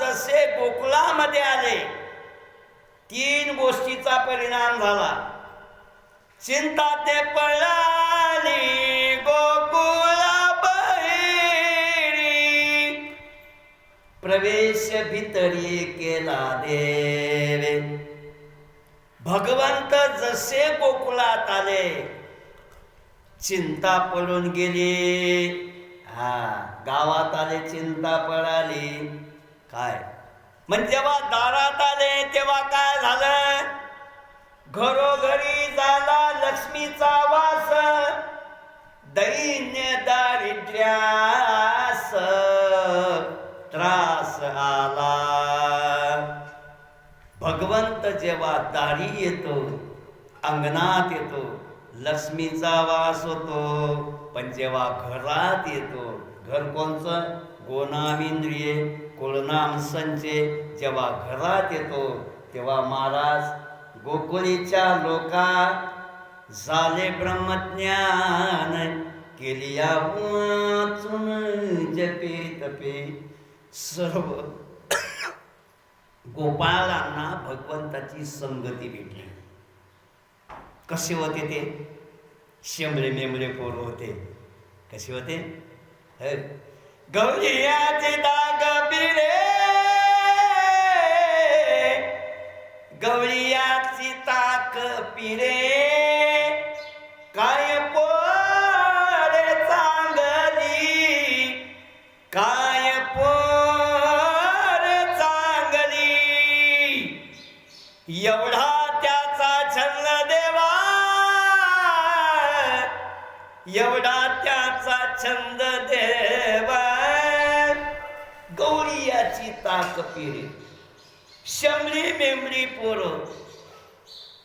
जसे गोकुळामध्ये आले तीन गोष्टीचा परिणाम झाला. चिंता ते पळाली गोकुळा बहिरी प्रवेश भितरी केला देवे. भगवंत जसे गोकुळात आले चिंता पळून गेली. हा गावात आले चिंता पळाली काय? म्हणजे जेव्हा दारात आले तेव्हा काय झालं? घरोघरी झाला लक्ष्मीचा वास. दैन्य दारिद्र्यास त्रास आला. भगवंत जेव्हा दारी येतो अंगणात येतो लक्ष्मीचा वास होतो. पण जेव्हा घरात येतो घर कोणचं? गोनाविंद्रिये कुळनाम संचे जेव्हा घरात येतो तेव्हा महाराज गोकुळीच्या लोका झाले ब्रह्मज्ञान. केली या वाचून जपे तपे. सर्व गोपाळांना भगवंताची संगती भेटली. कसे होते ते? शिमरे मेमरे पोर होते. कसे होते? गौरियाचे दाग बिरे गौरियाची ताक पिरे काय पोरे चांगली. काय पोर चांगली. एवढा त्याचा छंद देवा. एवढा त्याचा छंद देवा ताक पिरे शमरी मेमरी पोरं.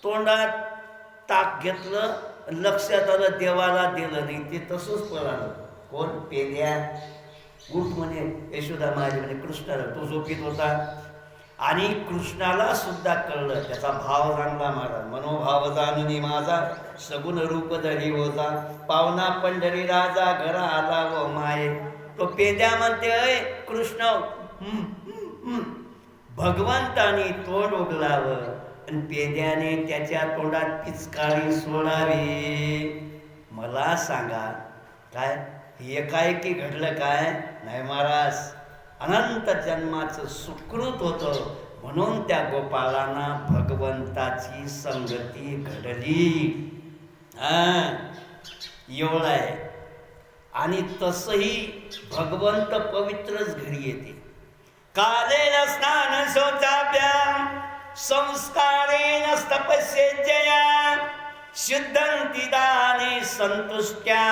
तोंडात ताक घेतलं लक्षात आलं देवाला दिलं नाही. ते तसंच पळालं. कोण? पेद्या. उठ म्हणे यशोदा महाराज म्हणे कृष्णाला तो झोपीत होता? आणि कृष्णाला सुद्धा कळलं. त्याचा भाव चांगला महाराज मनोभाव जाणून माझा. सगुण रूप धरी होता. पावना पंढरी राजा घरा आला व माये. तो पेद्या म्हणते अय कृष्ण भगवंताने तोंड उगलावं आणि पेद्याने त्याच्या तोंडात पिचकारी सोडावी. मला सांगा काय एकाएकी घडलं काय? नाही महाराज अनंत जन्माचं सुकृत होतं म्हणून त्या गोपालांना भगवंताची संगती घडली. एवढं आहे. आणि तसंही भगवंत पवित्रच घरी येते. कालेन स्नान शौचाभ्याम संस्कारेण तपस्येजया शुद्धंती दाने संतुष्ट्या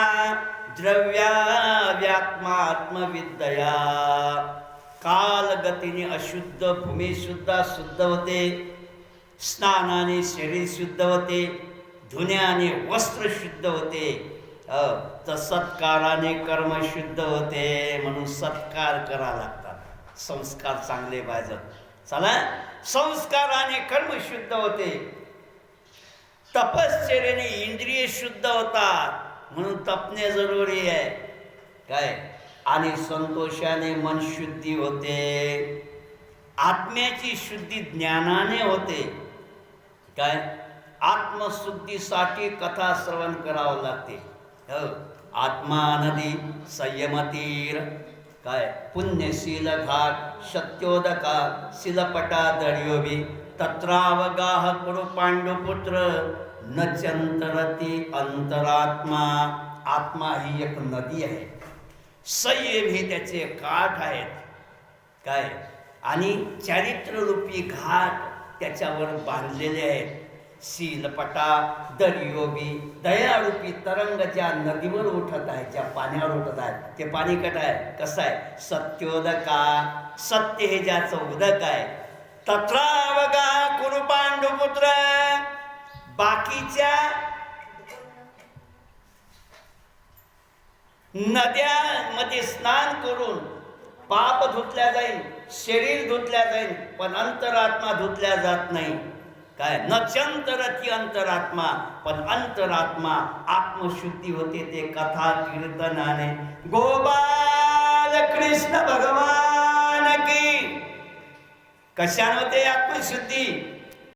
द्रव्याव्यात्मात्मविद्या कालगतीने अशुद्ध भूमी सुद्धा शुद्ध होते स्नानाने शरीर शुद्ध होते धुण्याने वस्त्र शुद्ध होते तर सत्काराने कर्म शुद्ध होते म्हणून सत्कार करा लागतात संस्कार चांगले पाहिजेत. चला संस्काराने कर्म शुद्ध होते. तपश्चर्याने इंद्रिय शुद्ध होतात. म्हणून तपणे जरुरी आहे. काय? आणि संतोषाने मन शुद्धी होते. आत्म्याची शुद्धी ज्ञानाने होते. काय? आत्मशुद्धीसाठी कथा श्रवण करावं लागते. हो. आत्मा नदी संयमतीर. काय? पुण्यशील घाट शक्योदका शिलपटा दर्योबी तत्रावगाह कुरु पांडुपुत्र न चंतरती अंतरात्मा. आत्मा ही एक नदी आहे. सय्यम हे त्याचे काठ आहेत. काय? आणि चारित्र्यरूपी घाट त्याच्यावर बांधलेले आहेत. शीलपटा दरियोबी दयारूपी तरंग ज्या नदीवर उठत आहे ज्या पाण्यावर उठत आहे ते पाणी कट आहे? कसं आहे? सत्योदका. सत्य हे ज्याचं उदक आहे. तत्रावगा कुरु पांडुपुत्र. बाकीच्या नद्यामध्ये स्नान करून पाप धुतल्या जाईल शरीर धुतल्या जाईल पण अंतरात्मा धुतल्या जात नाही. काय न चंतरती अंतरात्मा पण अंतरात्मा आत्मशुद्धी होते ते कथा कीर्तनाने गोपाल कृष्ण भगवान की कशानं होते आत्मशुद्धी